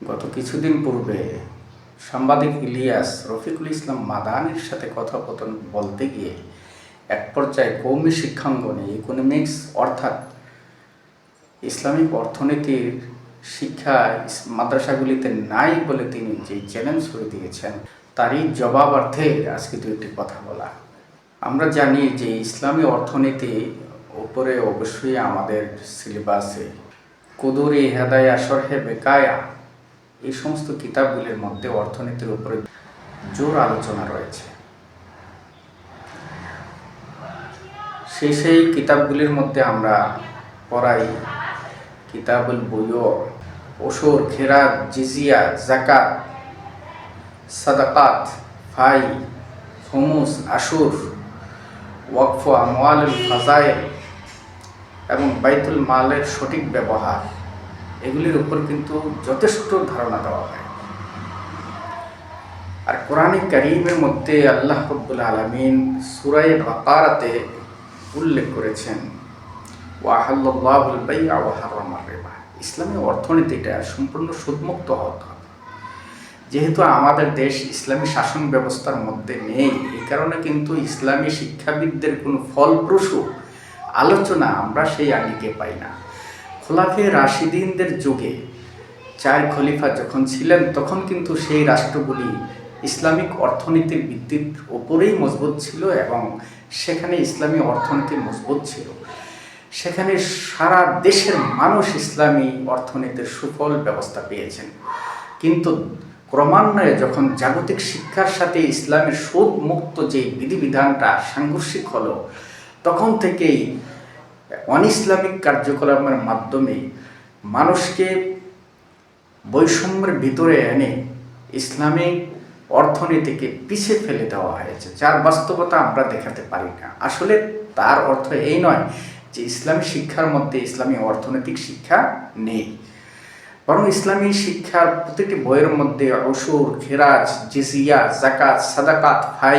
গত কিছুদিন পূর্বে সাংবাদিক ইলিয়াস রফিকুল ইসলাম মাদানির সাথে কথোপকথন বলতে গিয়ে এক পর্যায়ে কৌমি শিক্ষাঙ্গনে ইকোনমিক্স অর্থাৎ ইসলামিক অর্থনীতির শিক্ষা মাদ্রাসাগুলিতে নাই বলে তিনি যে চ্যালেঞ্জ করে দিয়েছেন, তারই জবাবার্থে আজকে দু একটি কথা বলা। আমরা জানি যে ইসলামী অর্থনীতি উপরে অবশ্যই আমাদের সিলেবাসে কুদুরি হেদায়া সরহে বেকায়া এই সমস্ত কিতাবগুলির মধ্যে অর্থনীতির উপরে জোর আলোচনা রয়েছে। সেই সেই কিতাবগুলির মধ্যে আমরা পড়াই কিতাবুল বইও ওসর খেরাত জিজিয়া জাকাত সাদাকাত, ফাই, হুমুস, আশুর, ওয়াকফ, আমওয়ালুল ফাজাইল এবং বাইতুল মালের সঠিক ব্যবহার। এগুলির উপর কিন্তু যথেষ্ট ধারণা দেওয়া হয়। আর কোরআনে কারিমের মধ্যে আল্লাহ রব্বুল আলমিন সুরাই বাকারাতে উল্লেখ করেছেন ওয়াহাল্লাহুল ইসলামী অর্থনীতিটা সম্পূর্ণ সুদমুক্ত হতে হবে যেহেতু আমাদের দেশ ইসলামী শাসন ব্যবস্থার মধ্যে নেই, এই কারণে কিন্তু ইসলামী শিক্ষাবিদদের কোনো ফলপ্রসূ আলোচনা আমরা সেই আঙ্গিকে পাই না। খোলাফে রাশিদিনদের যুগে চার খলিফা যখন ছিলেন, তখন কিন্তু সেই রাষ্ট্রগুলি ইসলামিক অর্থনীতির ভিত্তির ওপরেই মজবুত ছিল এবং সেখানে ইসলামী অর্থনীতি মজবুত ছিল। সেখানে সারা দেশের মানুষ ইসলামী অর্থনীতির সুফল ব্যবস্থা পেয়েছেন। কিন্তু ক্রমান্বয়ে যখন জাগতিক শিক্ষার সাথে ইসলামের সুদ মুক্ত যে বিধিবিধানটা সাংঘর্ষিক হলো, তখন থেকেই অন ইসলামিক কার্যকলাপের মাধ্যমে মানুষকে বৈষম্যের ভিতরে এনে ইসলামিক অর্থনীতিকে পিছিয়ে ফেলে দেওয়া হয়েছে, যার বাস্তবতা আমরা দেখাতে পারি না। আসলে তার অর্থ এই নয় যে ইসলামী শিক্ষার মধ্যে ইসলামী অর্থনৈতিক শিক্ষা নেই। বরং ইসলামী শিক্ষার প্রতিটি বইয়ের মধ্যে অসুর খেরাজ, জিজিয়া জাকাত সাদাকাত, ফাই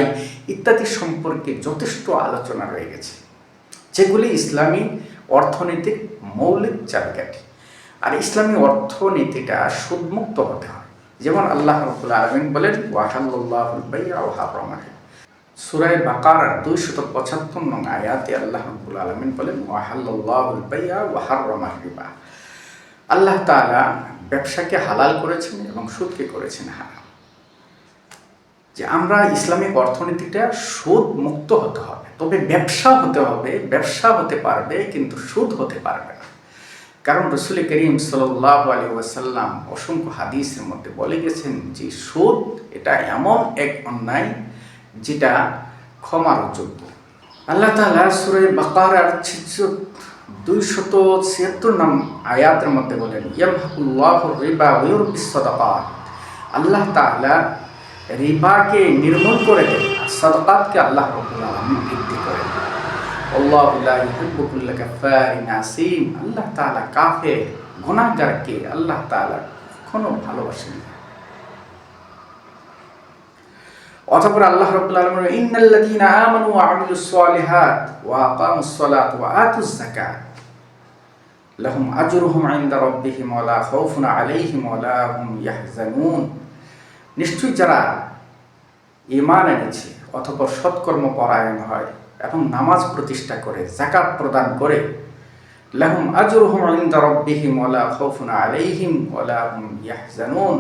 ইত্যাদি সম্পর্কে যথেষ্ট আলোচনা রয়ে গেছে। যেগুলি ইসলামী অর্থনীতির মৌলিক চাবিকাঠি। আর ইসলামী অর্থনীতিটা সুদমুক্ত হতে হয়। যেমন আল্লাহ রবুল আলমিন বলেন ওয়াহাল্লাহুল বাইয়া ওয়া হারামা সুরায় বাকার দুইশত পঁচাত্তর নং আয়াতে আল্লাহ রবুল আলমিন বলেন ওয়াহাল্লাহুল বাইয়া ওয়া হারামা রিবা আল্লাহ তাআলা ব্যবসাকে হালাল করেছেন এবং সুদকে করেছেন হারাম। যে আমরা ইসলামিক অর্থনীতিটা সুদ মুক্ত হতে হবে। তবে ব্যবসা হতে হবে, ব্যবসা হতে পারবে কিন্তু সুদ হতে পারবে না। কারণ রসুল করিম সাল্লাহ আলী ওয়াসাল্লাম অসংখ্য হাদিসের মধ্যে বলে গেছেন যে সুদ এটা এমন এক অন্যায় যেটা ক্ষমার যোগ্য। আল্লাহ তালা সুরে বাকারার দুইশত ছিয়াত্তর নাম আয়াতের মধ্যে বলেন, ইয়ামহাকুল্লাহ রিবা ওয়ুর বিশ্বদাকাত আল্লাহ তাআলা রিবাকে নির্মূল করে দেন সদকাতকে আল্লাহ রব্বুল আলামিন বৃদ্ধি করে দেন। আল্লাহু লা ইউহিব্বু কুল্লা কাফারিন আসিম। আল্লাহ তাআলা কখনো ভালোবাসেন অতঃপর আল্লাহ রাব্বুল আলামিন ইন্নাল্লাযীনা আমানু ওয়া আমিলুস সালিহাত ওয়া আকামুস সালাত ওয়া আতুজ যাকাত। লাহুম আজরুহুম ইনদা রাব্বিহিম ওয়া লা খাউফুন আলাইহিম ওয়া লা হুম ইয়াহজানুন। নিশ্চয়ই যারা ইমান এনেছে অথবা সৎকর্ম পরায়ণ হয় এবং নামাজ প্রতিষ্ঠা করে, যাকাত প্রদান করে, লাহুম আজরুহুম ইনদা রাব্বিহিম ওয়া লা খাউফুন আলাইহিম ওয়া লা হুম ইয়াহজানুন।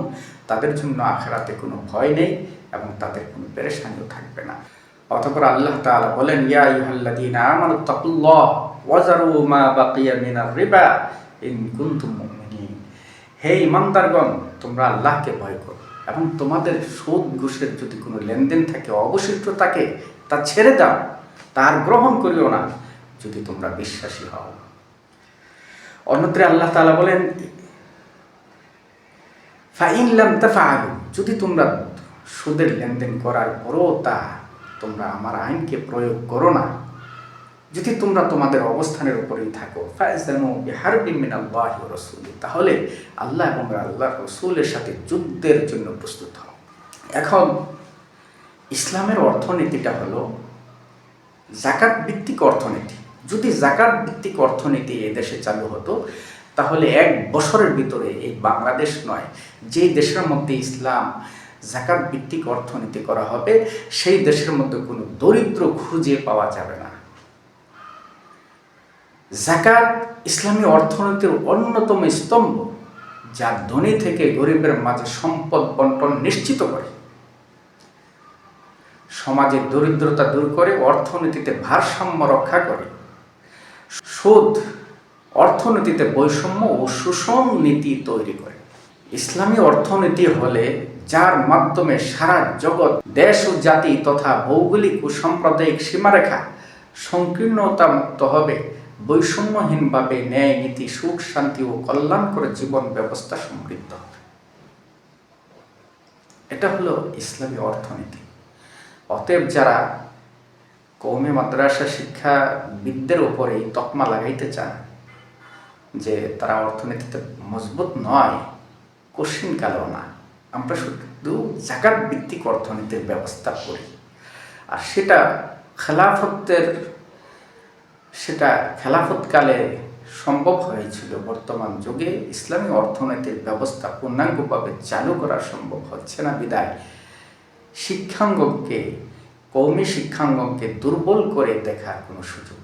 তাদের জন্য আখেরাতে কোনো ভয় নেই এবং তাদের কোনো পেরেশানিও থাকবে না। অতঃপর আল্লাহ তাআলা বলেন, ইয়া আইয়ুহাল্লাযীনা আমানু তাকুল্লাহ ওয়াজারু মা বাকিয়া মিনার রিবা ইন কুনতুম মুমিনিন। হে ইমানদারগণ তোমরা আল্লাহকে ভয় করো। এবং তোমাদের সুদ ঘুষের যদি কোনো লেনদেন থাকে, অবশিষ্ট থাকে, তা ছেড়ে দাও, তার গ্রহণ করিও না, যদি তোমরা বিশ্বাসী হও। অন্যত্রে আল্লাহ তাআলা বলেন, ফাইন লাম তাফআলু যদি তোমরা সুদের লেনদেন করার পরও তা তোমরা আমার আইনকে প্রয়োগ করো না যদি তোমরা তোমাদের অবস্থানের উপরেই থাকো তাহলে আল্লাহ এবং আল্লাহ রসুলের সাথে যুদ্ধের জন্য প্রস্তুত হও। এখন, ইসলামের অর্থনীতিটা হলো জাকাত ভিত্তিক অর্থনীতি। যদি জাকাত ভিত্তিক অর্থনীতি এদেশে চালু হতো, তাহলে এক বছরের ভিতরে এই বাংলাদেশ নয় যেই দেশের মধ্যে ইসলাম জাকাত ভিত্তিক অর্থনীতি করা হবে, সেই দেশের মধ্যে কোনো দরিদ্র খুঁজে পাওয়া যাবে না। জাকাত ইসলামী অর্থনীতির অন্যতম স্তম্ভ, যা ধনী থেকে গরিবের মাঝে সম্পদ বন্টন নিশ্চিত করে। সমাজের দরিদ্রতা দূর করে অর্থনীতিতে ভারসাম্য রক্ষা করে। সুদ অর্থনীতিতে বৈষম্য ও সুষম নীতি তৈরি করে। ইসলামী অর্থনীতি হলে যার মাধ্যমে সারা জগৎ, দেশ ও জাতি তথা ভৌগোলিক ও সাম্প্রদায়িক সীমারেখা সংকীর্ণতা মুক্ত হবে বৈষম্যহীনভাবে ন্যায়, নীতি, সুখ, শান্তি ও কল্যাণ করে জীবন ব্যবস্থা সমৃদ্ধ হবে। এটা হলো ইসলামী অর্থনীতি। অতএব যারা কৌমে মাদ্রাসা শিক্ষাবিদদের উপরে এই তকমা লাগাইতে চান, যে তারা অর্থনীতিতে মজবুত নয় কঠিন কালেও না। আমরা শুধু জাকাত ভিত্তিক অর্থনীতির ব্যবস্থা করি। আর সেটা খেলাফতের সেটা খেলাফতকালে সম্ভব হয়েছিল। বর্তমান যুগে ইসলামী অর্থনৈতিক ব্যবস্থা পূর্ণাঙ্গভাবে চালু করা সম্ভব হচ্ছে না বিদায়। শিক্ষাঙ্গকে কৌমি শিক্ষাঙ্গকে দুর্বল করে দেখার কোনো সুযোগ